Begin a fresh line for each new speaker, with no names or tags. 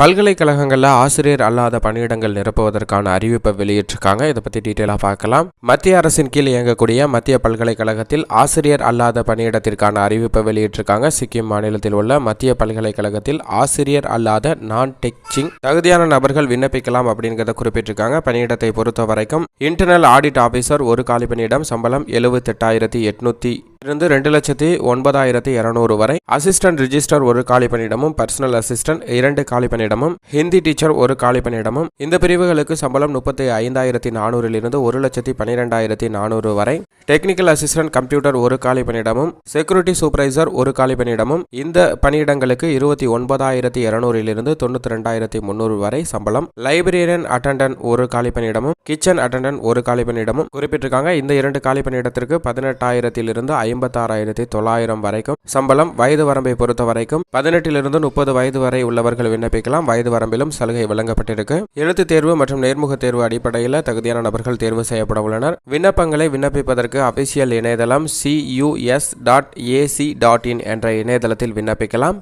பல்கலைக்கழகங்களில் ஆசிரியர் அல்லாத பணியிடங்கள் நிரப்புவதற்கான அறிவிப்பை வெளியிட்டிருக்காங்க. இதை பற்றி டீட்டெயிலாக பார்க்கலாம். மத்திய அரசின் கீழ் இயங்கக்கூடிய மத்திய பல்கலைக்கழகத்தில் ஆசிரியர் அல்லாத பணியிடத்திற்கான அறிவிப்பை வெளியிட்டிருக்காங்க. சிக்கிம் மாநிலத்தில் உள்ள மத்திய பல்கலைக்கழகத்தில் ஆசிரியர் அல்லாத நான் டெக்சிங் தகுதியான நபர்கள் விண்ணப்பிக்கலாம் அப்படிங்கிறத குறிப்பிட்டிருக்காங்க. பணியிடத்தை பொறுத்த வரைக்கும் இன்டர்னல் ஆடிட் ஆஃபீஸர் ஒரு காலி பணியிடம் சம்பளம் எழுபத்தெட்டாயிரத்தி எட்நூற்றி இருந்து ரெண்டு லட்சத்தி ஒன்பதாயிரத்தி இருநூறு வரை. அசிஸ்டன்ட் ரிஜிஸ்டர் ஒரு காலி பணியிடமும் பர்சனல் அசிஸ்டன்ட் இரண்டு காலி பணியிடமும் ஹிந்தி டீச்சர் ஒரு காலி பணியிடமும். இந்த பிரிவுகளுக்கு சம்பளம் முப்பத்தி ஐந்தாயிரத்தி நானூறில் இருந்து ஒரு லட்சத்தி பன்னிரெண்டாயிரத்தி நானூறு வரை. டெக்னிக்கல் அசிஸ்டன்ட் கம்ப்யூட்டர் ஒரு காலி பணியிடமும் செக்யூரிட்டி சூப்பர்வைசர் ஒரு காலி பணியிடமும். இந்த பணியிடங்களுக்கு இருபத்தி ஒன்பதாயிரத்தி இரநூறிலிருந்து தொண்ணூற்றி தொண்ணூத்தி ரெண்டாயிரத்தி முன்னூறு வரை சம்பளம். லைப்ரரியன் அட்டண்டன்ட் ஒரு காலி பணியிடமும் கிச்சன் அட்டண்டன்ட் ஒரு காலி பணியிடமும். குறிப்பிட்டிருக்காங்க இந்த இரண்டு காலி பணியிடத்திற்கு பதினெட்டாயிரத்திலிருந்து ஐம்பத்தாறாயிரத்தி தொள்ளாயிரம் வரைக்கும். சம்பளம் வயது வரம்பை பொறுத்த வரைக்கும் பதினெட்டிலிருந்து முப்பது வயது வரை உள்ளவர்கள் விண்ணப்பிக்கலாம். வயது வரம்பிலும் சலுகை வழங்கப்பட்டிருக்கு. எழுத்து தேர்வு மற்றும் நேர்முக தேர்வு அடிப்படையில் தகுதியான நபர்கள் தேர்வு செய்யப்பட உள்ளனர். விண்ணப்பங்களை விண்ணப்பிப்பதற்கு அபிஷியல் இணையதளம் CUS dot A C dot in என்ற இணையதளத்தில் விண்ணப்பிக்கலாம்.